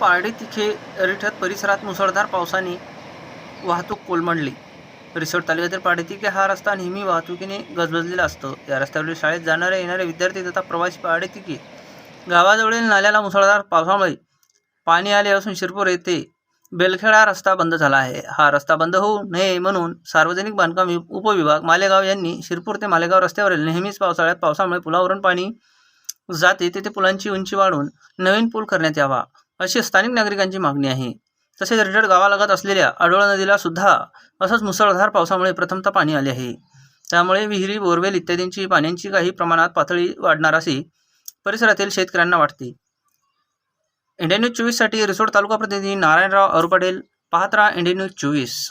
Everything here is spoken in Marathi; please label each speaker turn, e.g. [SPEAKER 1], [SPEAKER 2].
[SPEAKER 1] पारडी तिखे रिठत परिसरात मुसळधार पावसाने वाहतूक कोलमडली. रिसोड तालुक्यातील पारडीतिके हा रस्ता नेहमी वाहतुकीने गजबजलेला असतो. या रस्त्यावरील शाळेत जाणारे येणारे विद्यार्थी तथा प्रवासी पारडीतिके गावाजवळील नाल्याला मुसळधार पावसामुळे पाणी आले असून शिरपूर येथे बेलखेडा रस्ता बंद झाला आहे. हा रस्ता बंद होऊ नये म्हणून सार्वजनिक बांधकाम उपविभाग मालेगाव यांनी शिरपूर ते मालेगाव रस्त्यावरील नेहमीच पावसाळ्यात पावसामुळे पुलावरून पाणी जाते. तेथे पुलांची उंची वाढवून नवीन पूल करण्यात यावा. अशी स्थानिक नागरिकांची मागणी आहे. तसेच रिटड गावालगत असलेल्या आडोळा नदीला सुद्धा असंच मुसळधार पावसामुळे प्रथमतः पाणी आले आहे. त्यामुळे विहिरी बोरवेल इत्यादींची पाण्याची काही प्रमाणात पातळी वाढणार असे परिसरातील शेतकऱ्यांना वाटते. इंडिया न्यूज चोवीससाठी रिसोड तालुका प्रतिनिधी नारायणराव अरुपटेल पाहत राहा इंडिया न्यूज चोवीस.